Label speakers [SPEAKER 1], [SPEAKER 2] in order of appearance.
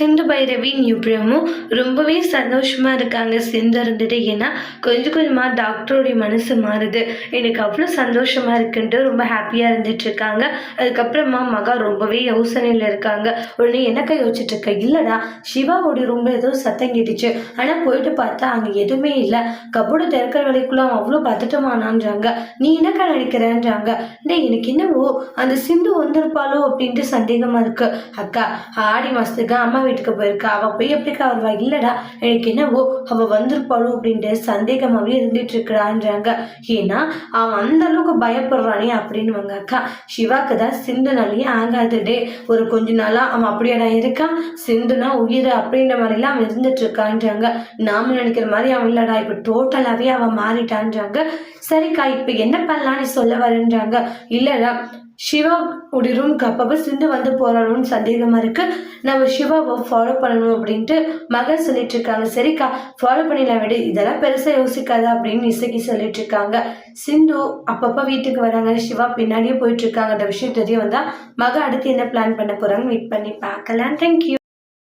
[SPEAKER 1] சிந்து பைரவி நியூப்ரியமும் ரொம்பவே சந்தோஷமா இருக்காங்க சிந்து இருந்துட்டு ஏன்னா கொஞ்சம் கொஞ்சமாக டாக்டருடைய மனசு மாறுது. எனக்கு அவ்வளோ சந்தோஷமா இருக்குன்ட்டு ரொம்ப ஹாப்பியாக இருந்துட்டு இருக்காங்க அதுக்கப்புறமா மகா ரொம்பவே யோசனையில் இருக்காங்க. உடனே எனக்கா யோசிச்சுட்டு இருக்க இல்லைடா சிவாவுடைய ரொம்ப ஏதோ சத்தம் கேட்டுச்சு. ஆனால் போயிட்டு பார்த்தா அங்கே எதுவுமே இல்லை. கபோர்டு திறக்கிற வரைக்குள்ள அவன் அவ்வளோ பதட்டமானான்றாங்க. நீ என்னக்கா நினைக்கிறேன்றாங்க. டே எனக்கு என்னவோ அந்த சிந்து வந்திருப்பாளோ அப்படின்ட்டு சந்தேகமா இருக்கு. அக்கா ஆடி மாசத்துக்கு அம்மா வீட்டுக்கு போயிருக்கா? அவள் போய் எப்படிக்கா வருவா? இல்லடா எனக்கு என்னவோ அவள் வந்திருப்பாளோ அப்படின்ட்டு சந்தேகமாவே இருந்துட்டு இருக்கிறான்றாங்க ஏன்னா அவன் அந்த அளவுக்கு பயப்படுறானே அப்படின்னு அக்கா. சிவாக்கு தான் சிந்துனாலேயே ஆகாது டே ஒரு கொஞ்ச நாளா அவன் அப்படியாடா இருக்கான்? சிந்துனா உயிர் அப்படின்ற மாதிரிலாம் அவன் இருந்துட்டு இருக்கான்றாங்க நாம நினைக்கிற மாதிரி அவன் இல்லடா இப்போ டோட்டலாகவே அவன் மாறிட்டான்றாங்க. சரிக்கா இப்போ என்ன பண்ணலான்னு சொல்ல வரேன்றாங்க. இல்லைடா சிவா உடைய ரூம்க்கு அப்பப்போ சிந்து வந்து போறானோன்னு சந்தேகமாக இருக்கு. நம்ம சிவாவை ஃபாலோ பண்ணணும் அப்படின்ட்டு மகன் சொல்லிட்டு இருக்காங்க. சரிக்கா ஃபாலோ பண்ணிடலாம் விடு. இதெல்லாம் பெருசாக யோசிக்காத அப்படின்னு இசைக்கு சொல்லிட்டு இருக்காங்க. சிந்து அப்பப்போ வீட்டுக்கு வராங்க. சிவா பின்னாடியே போயிட்டு இருக்காங்க. அந்த விஷயம் தெரிய வந்தால் மக அடுத்து என்ன பிளான் பண்ண போகிறாங்க வெயிட் பண்ணி பார்க்கலாம். தேங்க்யூ